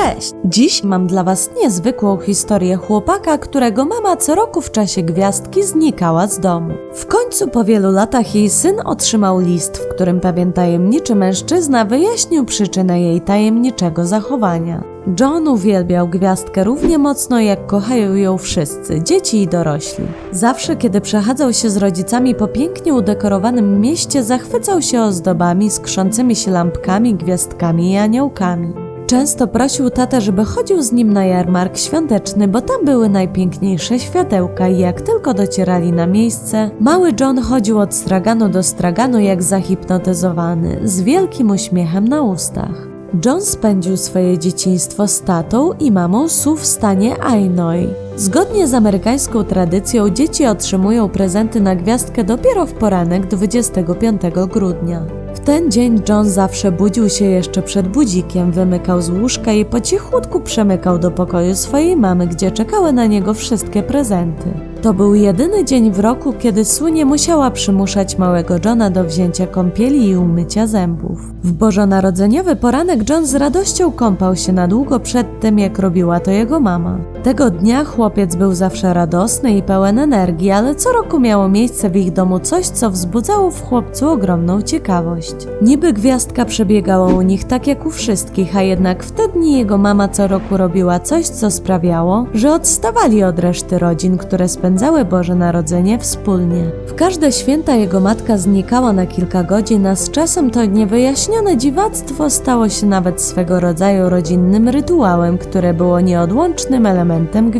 Cześć! Dziś mam dla Was niezwykłą historię chłopaka, którego mama co roku w czasie gwiazdki znikała z domu. W końcu po wielu latach jej syn otrzymał list, w którym pewien tajemniczy mężczyzna wyjaśnił przyczynę jej tajemniczego zachowania. John uwielbiał gwiazdkę równie mocno, jak kochają ją wszyscy, dzieci i dorośli. Zawsze, kiedy przechadzał się z rodzicami po pięknie udekorowanym mieście, zachwycał się ozdobami, skrzącymi się lampkami, gwiazdkami i aniołkami. Często prosił tatę, żeby chodził z nim na jarmark świąteczny, bo tam były najpiękniejsze światełka i jak tylko docierali na miejsce, mały John chodził od straganu do straganu jak zahipnotyzowany, z wielkim uśmiechem na ustach. John spędził swoje dzieciństwo z tatą i mamą Sue w stanie Ainoi. Zgodnie z amerykańską tradycją dzieci otrzymują prezenty na gwiazdkę dopiero w poranek 25 grudnia. W ten dzień John zawsze budził się jeszcze przed budzikiem, wymykał z łóżka i po cichutku przemykał do pokoju swojej mamy, gdzie czekały na niego wszystkie prezenty. To był jedyny dzień w roku, kiedy Sue nie musiała przymuszać małego Johna do wzięcia kąpieli i umycia zębów. W bożonarodzeniowy poranek John z radością kąpał się na długo przed tym, jak robiła to jego mama. Tego dnia chłopiec był zawsze radosny i pełen energii, ale co roku miało miejsce w ich domu coś, co wzbudzało w chłopcu ogromną ciekawość. Niby gwiazdka przebiegała u nich tak jak u wszystkich, a jednak w te dni jego mama co roku robiła coś, co sprawiało, że odstawali od reszty rodzin, które spędzały Boże Narodzenie wspólnie. W każde święta jego matka znikała na kilka godzin, a z czasem to niewyjaśnione dziwactwo stało się nawet swego rodzaju rodzinnym rytuałem, które było nieodłącznym elementem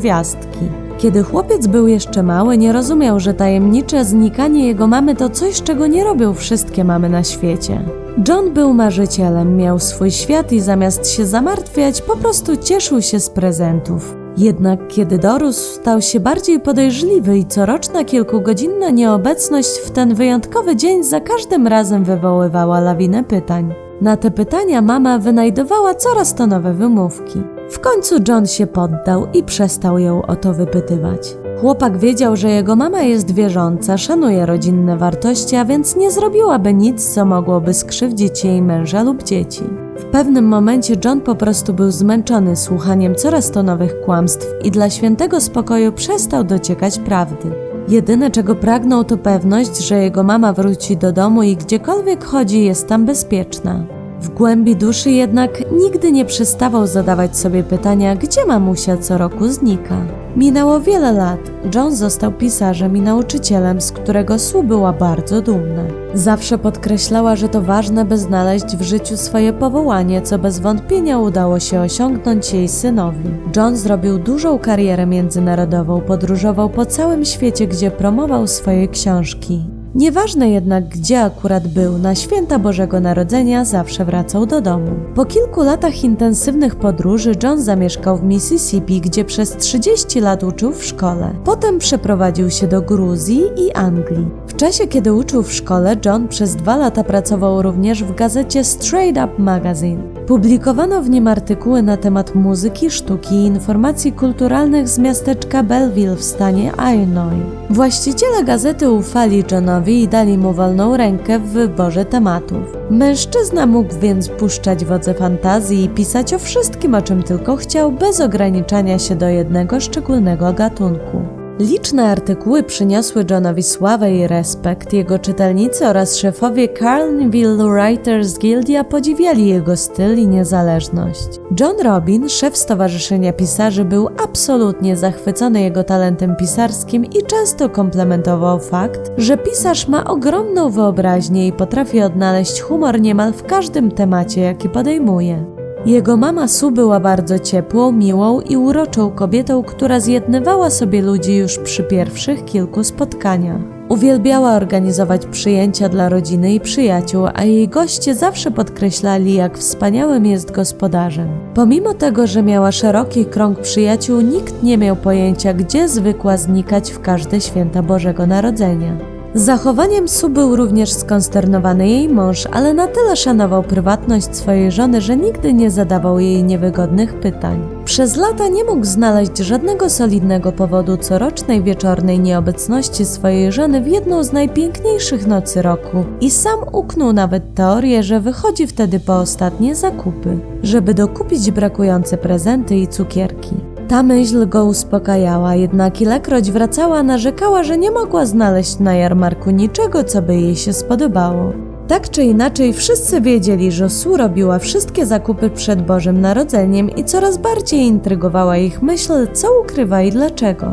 Kiedy chłopiec był jeszcze mały, nie rozumiał, że tajemnicze znikanie jego mamy to coś, czego nie robią wszystkie mamy na świecie. John był marzycielem, miał swój świat i zamiast się zamartwiać, po prostu cieszył się z prezentów. Jednak kiedy dorósł, stał się bardziej podejrzliwy i coroczna kilkugodzinna nieobecność w ten wyjątkowy dzień za każdym razem wywoływała lawinę pytań. Na te pytania mama wynajdowała coraz to nowe wymówki. W końcu John się poddał i przestał ją o to wypytywać. Chłopak wiedział, że jego mama jest wierząca, szanuje rodzinne wartości, a więc nie zrobiłaby nic, co mogłoby skrzywdzić jej męża lub dzieci. W pewnym momencie John po prostu był zmęczony słuchaniem coraz to nowych kłamstw i dla świętego spokoju przestał dociekać prawdy. Jedyne czego pragnął to pewność, że jego mama wróci do domu i gdziekolwiek chodzi jest tam bezpieczna. W głębi duszy jednak nigdy nie przestawał zadawać sobie pytania, gdzie mamusia co roku znika. Minęło wiele lat. John został pisarzem i nauczycielem, z którego Sue była bardzo dumna. Zawsze podkreślała, że to ważne, by znaleźć w życiu swoje powołanie, co bez wątpienia udało się osiągnąć jej synowi. John zrobił dużą karierę międzynarodową, podróżował po całym świecie, gdzie promował swoje książki. Nieważne jednak, gdzie akurat był, na święta Bożego Narodzenia zawsze wracał do domu. Po kilku latach intensywnych podróży John zamieszkał w Mississippi, gdzie przez 30 lat uczył w szkole. Potem przeprowadził się do Gruzji i Anglii. W czasie, kiedy uczył w szkole, John przez dwa lata pracował również w gazecie Straight Up Magazine. Publikowano w nim artykuły na temat muzyki, sztuki i informacji kulturalnych z miasteczka Belleville w stanie Illinois. Właściciele gazety ufali Johnowi i dali mu wolną rękę w wyborze tematów. Mężczyzna mógł więc puszczać wodze fantazji i pisać o wszystkim, o czym tylko chciał, bez ograniczania się do jednego szczególnego gatunku. Liczne artykuły przyniosły Johnowi sławę i respekt. Jego czytelnicy oraz szefowie Carlinville Writers Guildia podziwiali jego styl i niezależność. John Robin, szef Stowarzyszenia Pisarzy, był absolutnie zachwycony jego talentem pisarskim i często komplementował fakt, że pisarz ma ogromną wyobraźnię i potrafi odnaleźć humor niemal w każdym temacie, jaki podejmuje. Jego mama Su była bardzo ciepłą, miłą i uroczą kobietą, która zjednywała sobie ludzi już przy pierwszych kilku spotkaniach. Uwielbiała organizować przyjęcia dla rodziny i przyjaciół, a jej goście zawsze podkreślali, jak wspaniałym jest gospodarzem. Pomimo tego, że miała szeroki krąg przyjaciół, nikt nie miał pojęcia, gdzie zwykła znikać w każde święta Bożego Narodzenia. Zachowaniem Su był również skonsternowany jej mąż, ale na tyle szanował prywatność swojej żony, że nigdy nie zadawał jej niewygodnych pytań. Przez lata nie mógł znaleźć żadnego solidnego powodu corocznej wieczornej nieobecności swojej żony w jedną z najpiękniejszych nocy roku i sam uknął nawet teorię, że wychodzi wtedy po ostatnie zakupy, żeby dokupić brakujące prezenty i cukierki. Ta myśl go uspokajała, jednak ilekroć wracała, narzekała, że nie mogła znaleźć na jarmarku niczego, co by jej się spodobało. Tak czy inaczej, wszyscy wiedzieli, że Su robiła wszystkie zakupy przed Bożym Narodzeniem i coraz bardziej intrygowała ich myśl, co ukrywa i dlaczego.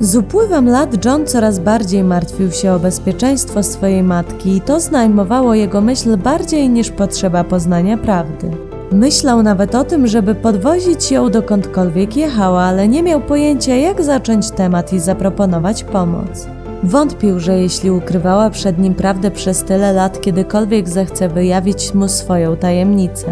Z upływem lat John coraz bardziej martwił się o bezpieczeństwo swojej matki i to znajmowało jego myśl bardziej niż potrzeba poznania prawdy. Myślał nawet o tym, żeby podwozić ją dokądkolwiek jechała, ale nie miał pojęcia, jak zacząć temat i zaproponować pomoc. Wątpił, że jeśli ukrywała przed nim prawdę przez tyle lat, kiedykolwiek zechce wyjawić mu swoją tajemnicę.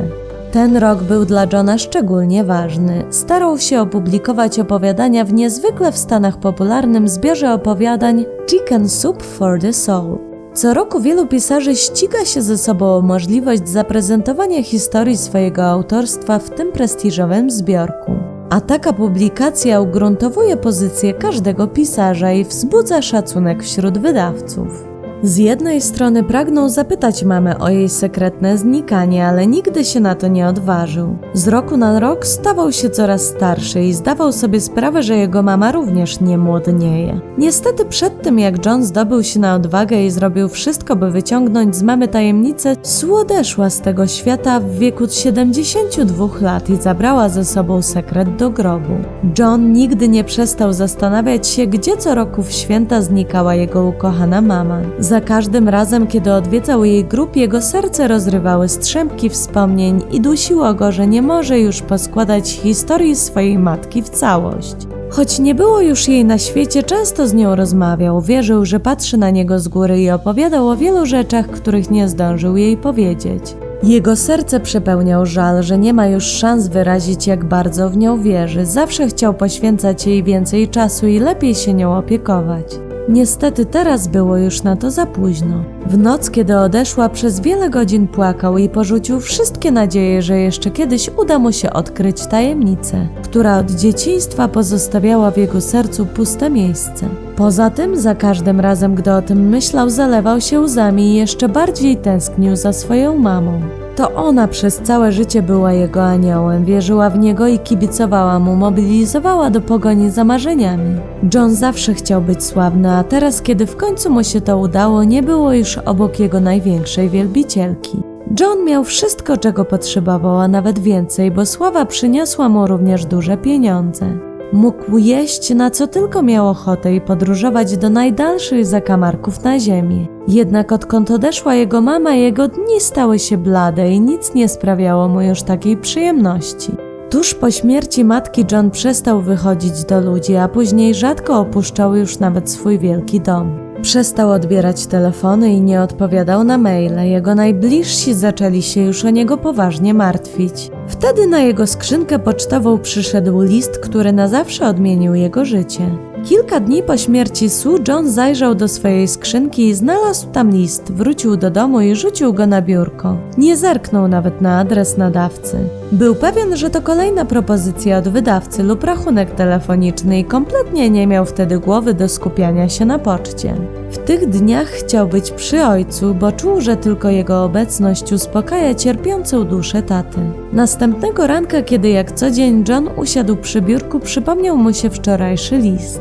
Ten rok był dla Johna szczególnie ważny. Starał się opublikować opowiadania w niezwykle w Stanach popularnym zbiorze opowiadań Chicken Soup for the Soul. Co roku wielu pisarzy ściga się ze sobą o możliwość zaprezentowania historii swojego autorstwa w tym prestiżowym zbiorku. A taka publikacja ugruntowuje pozycję każdego pisarza i wzbudza szacunek wśród wydawców. Z jednej strony pragnął zapytać mamę o jej sekretne znikanie, ale nigdy się na to nie odważył. Z roku na rok stawał się coraz starszy i zdawał sobie sprawę, że jego mama również nie młodnieje. Niestety przed tym, jak John zdobył się na odwagę i zrobił wszystko, by wyciągnąć z mamy tajemnicę, Sue odeszła z tego świata w wieku 72 lat i zabrała ze sobą sekret do grobu. John nigdy nie przestał zastanawiać się, gdzie co roku w święta znikała jego ukochana mama. Za każdym razem, kiedy odwiedzał jej grób, jego serce rozrywały strzępki wspomnień i dusiło go, że nie może już poskładać historii swojej matki w całość. Choć nie było już jej na świecie, często z nią rozmawiał, wierzył, że patrzy na niego z góry i opowiadał o wielu rzeczach, których nie zdążył jej powiedzieć. Jego serce przepełniał żal, że nie ma już szans wyrazić, jak bardzo w nią wierzy. Zawsze chciał poświęcać jej więcej czasu i lepiej się nią opiekować. Niestety teraz było już na to za późno. W noc, kiedy odeszła, przez wiele godzin płakał i porzucił wszystkie nadzieje, że jeszcze kiedyś uda mu się odkryć tajemnicę, która od dzieciństwa pozostawiała w jego sercu puste miejsce. Poza tym, za każdym razem, gdy o tym myślał, zalewał się łzami i jeszcze bardziej tęsknił za swoją mamą. To ona przez całe życie była jego aniołem, wierzyła w niego i kibicowała mu, mobilizowała do pogoni za marzeniami. John zawsze chciał być sławny, a teraz, kiedy w końcu mu się to udało, nie było już obok jego największej wielbicielki. John miał wszystko, czego potrzebował, a nawet więcej, bo sława przyniosła mu również duże pieniądze. Mógł jeść na co tylko miał ochotę i podróżować do najdalszych zakamarków na ziemi. Jednak odkąd odeszła jego mama, jego dni stały się blade i nic nie sprawiało mu już takiej przyjemności. Tuż po śmierci matki John przestał wychodzić do ludzi, a później rzadko opuszczał już nawet swój wielki dom. Przestał odbierać telefony i nie odpowiadał na maile. Jego najbliżsi zaczęli się już o niego poważnie martwić. Wtedy na jego skrzynkę pocztową przyszedł list, który na zawsze odmienił jego życie. Kilka dni po śmierci Sue, John zajrzał do swojej skrzynki i znalazł tam list. Wrócił do domu i rzucił go na biurko. Nie zerknął nawet na adres nadawcy. Był pewien, że to kolejna propozycja od wydawcy lub rachunek telefoniczny i kompletnie nie miał wtedy głowy do skupiania się na poczcie. W tych dniach chciał być przy ojcu, bo czuł, że tylko jego obecność uspokaja cierpiącą duszę taty. Następnego ranka, kiedy jak co dzień John usiadł przy biurku, przypomniał mu się wczorajszy list.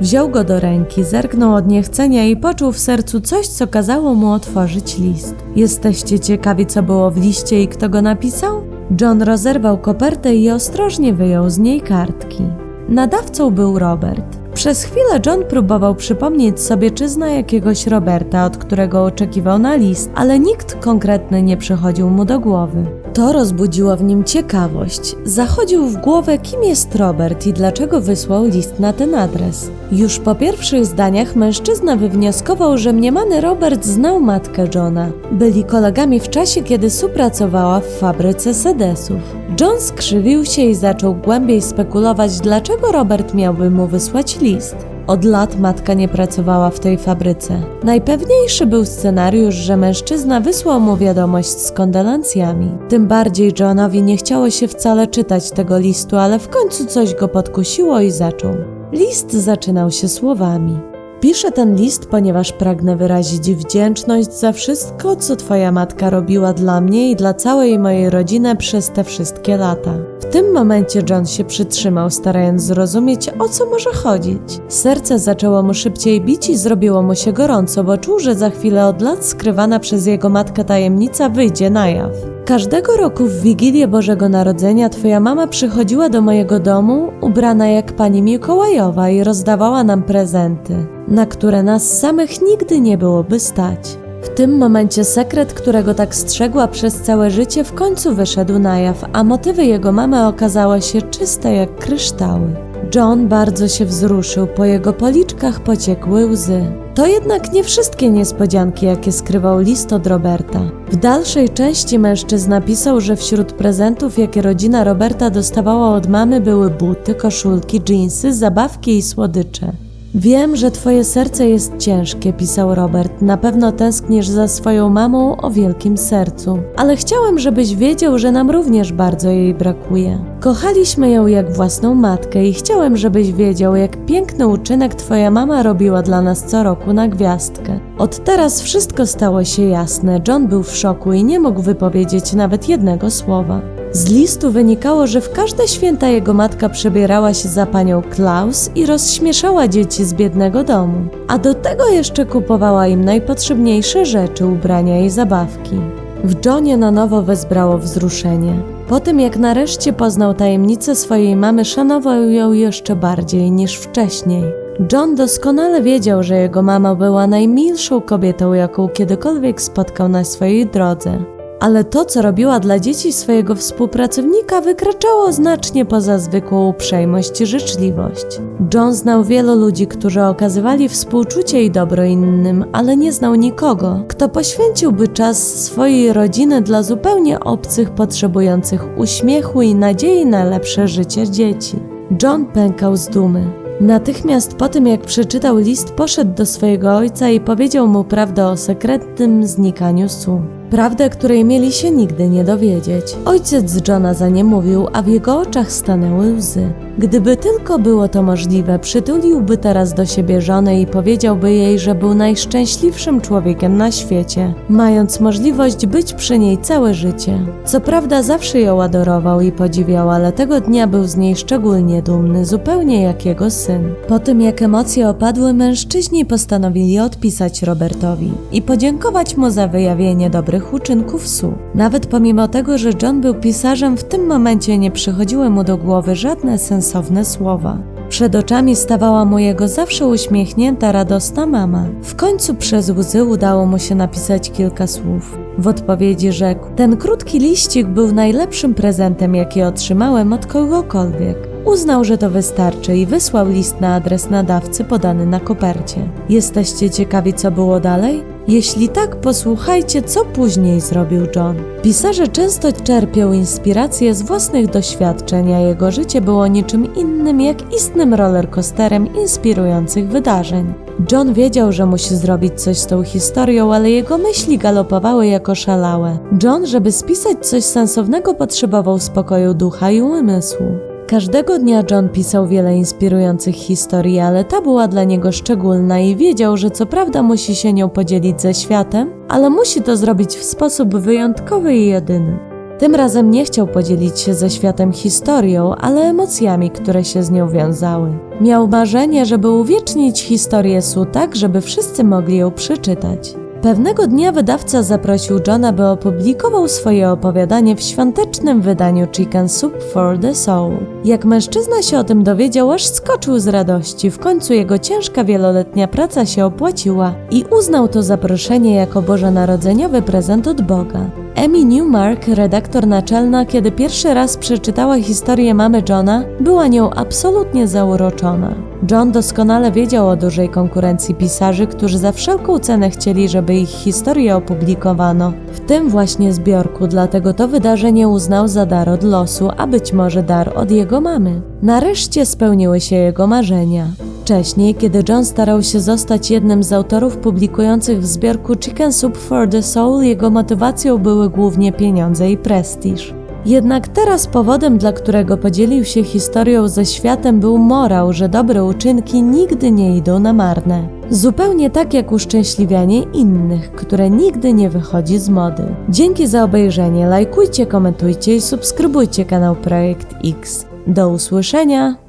Wziął go do ręki, zerknął od niechcenia i poczuł w sercu coś, co kazało mu otworzyć list. Jesteście ciekawi, co było w liście i kto go napisał? John rozerwał kopertę i ostrożnie wyjął z niej kartki. Nadawcą był Robert. Przez chwilę John próbował przypomnieć sobie, czy zna jakiegoś Roberta, od którego oczekiwał na list, ale nikt konkretny nie przychodził mu do głowy. To rozbudziło w nim ciekawość. Zachodził w głowę, kim jest Robert i dlaczego wysłał list na ten adres. Już po pierwszych zdaniach mężczyzna wywnioskował, że mniemany Robert znał matkę Johna. Byli kolegami w czasie, kiedy Sue pracowała w fabryce sedesów. John skrzywił się i zaczął głębiej spekulować, dlaczego Robert miałby mu wysłać list. Od lat matka nie pracowała w tej fabryce. Najpewniejszy był scenariusz, że mężczyzna wysłał mu wiadomość z kondolencjami. Tym bardziej Johnowi nie chciało się wcale czytać tego listu, ale w końcu coś go podkusiło i zaczął. List zaczynał się słowami. Piszę ten list, ponieważ pragnę wyrazić wdzięczność za wszystko, co Twoja matka robiła dla mnie i dla całej mojej rodziny przez te wszystkie lata. W tym momencie John się przytrzymał, starając zrozumieć, o co może chodzić. Serce zaczęło mu szybciej bić i zrobiło mu się gorąco, bo czuł, że za chwilę od lat skrywana przez jego matkę tajemnica wyjdzie na jaw. Każdego roku w Wigilię Bożego Narodzenia twoja mama przychodziła do mojego domu ubrana jak pani Mikołajowa i rozdawała nam prezenty, na które nas samych nigdy nie byłoby stać. W tym momencie sekret, którego tak strzegła przez całe życie, w końcu wyszedł na jaw, a motywy jego mamy okazały się czyste jak kryształy. John bardzo się wzruszył, po jego policzkach pociekły łzy. To jednak nie wszystkie niespodzianki, jakie skrywał list od Roberta. W dalszej części mężczyzna pisał, że wśród prezentów, jakie rodzina Roberta dostawała od mamy, były buty, koszulki, dżinsy, zabawki i słodycze. Wiem, że twoje serce jest ciężkie, pisał Robert. Na pewno tęsknisz za swoją mamą o wielkim sercu, ale chciałem, żebyś wiedział, że nam również bardzo jej brakuje. Kochaliśmy ją jak własną matkę i chciałem, żebyś wiedział, jak piękny uczynek twoja mama robiła dla nas co roku na gwiazdkę. Od teraz wszystko stało się jasne. John był w szoku i nie mógł wypowiedzieć nawet jednego słowa. Z listu wynikało, że w każde święta jego matka przebierała się za panią Klaus i rozśmieszała dzieci z biednego domu, a do tego jeszcze kupowała im najpotrzebniejsze rzeczy, ubrania i zabawki. W Johnie na nowo wezbrało wzruszenie. Po tym, jak nareszcie poznał tajemnicę swojej mamy, szanował ją jeszcze bardziej niż wcześniej. John doskonale wiedział, że jego mama była najmilszą kobietą, jaką kiedykolwiek spotkał na swojej drodze ale to, co robiła dla dzieci swojego współpracownika, wykraczało znacznie poza zwykłą uprzejmość i życzliwość. John znał wielu ludzi, którzy okazywali współczucie i dobro innym, ale nie znał nikogo, kto poświęciłby czas swojej rodziny dla zupełnie obcych, potrzebujących uśmiechu i nadziei na lepsze życie dzieci. John pękał z dumy. Natychmiast po tym, jak przeczytał list, poszedł do swojego ojca i powiedział mu prawdę o sekretnym znikaniu Su. Prawdę, której mieli się nigdy nie dowiedzieć. Ojciec Johna za nie mówił, a w jego oczach stanęły łzy. Gdyby tylko było to możliwe, przytuliłby teraz do siebie żonę i powiedziałby jej, że był najszczęśliwszym człowiekiem na świecie, mając możliwość być przy niej całe życie. Co prawda zawsze ją adorował i podziwiał, ale tego dnia był z niej szczególnie dumny, zupełnie jak jego syn. Po tym jak emocje opadły, mężczyźni postanowili odpisać Robertowi i podziękować mu za wyjawienie dobrych uczynków Su. Nawet pomimo tego, że John był pisarzem, w tym momencie nie przychodziły mu do głowy żadne sensowne słowa. Przed oczami stawała mu jego zawsze uśmiechnięta, radosna mama. W końcu przez łzy udało mu się napisać kilka słów. W odpowiedzi rzekł: Ten krótki liścik był najlepszym prezentem, jaki otrzymałem od kogokolwiek. Uznał, że to wystarczy i wysłał list na adres nadawcy podany na kopercie. Jesteście ciekawi, co było dalej? Jeśli tak, posłuchajcie, co później zrobił John. Pisarze często czerpią inspirację z własnych doświadczeń, a jego życie było niczym innym jak istnym rollercoasterem inspirujących wydarzeń. John wiedział, że musi zrobić coś z tą historią, ale jego myśli galopowały jako szalałe. John, żeby spisać coś sensownego, potrzebował spokoju ducha i umysłu. Każdego dnia John pisał wiele inspirujących historii, ale ta była dla niego szczególna i wiedział, że co prawda musi się nią podzielić ze światem, ale musi to zrobić w sposób wyjątkowy i jedyny. Tym razem nie chciał podzielić się ze światem historią, ale emocjami, które się z nią wiązały. Miał marzenie, żeby uwiecznić historię Su tak, żeby wszyscy mogli ją przeczytać. Pewnego dnia wydawca zaprosił Johna, by opublikował swoje opowiadanie w świątecznym wydaniu Chicken Soup for the Soul. Jak mężczyzna się o tym dowiedział, aż skoczył z radości. W końcu jego ciężka wieloletnia praca się opłaciła i uznał to zaproszenie jako bożonarodzeniowy prezent od Boga. Emmy Newmark, redaktor naczelna, kiedy pierwszy raz przeczytała historię mamy Johna, była nią absolutnie zauroczona. John doskonale wiedział o dużej konkurencji pisarzy, którzy za wszelką cenę chcieli, żeby ich historię opublikowano, w tym właśnie zbiorku, dlatego to wydarzenie uznał za dar od losu, a być może dar od jego mamy. Nareszcie spełniły się jego marzenia. Wcześniej, kiedy John starał się zostać jednym z autorów publikujących w zbiorku Chicken Soup for the Soul, jego motywacją były głównie pieniądze i prestiż. Jednak teraz powodem, dla którego podzielił się historią ze światem, był morał, że dobre uczynki nigdy nie idą na marne. Zupełnie tak jak uszczęśliwianie innych, które nigdy nie wychodzi z mody. Dzięki za obejrzenie, lajkujcie, komentujcie i subskrybujcie kanał Projekt X. Do usłyszenia!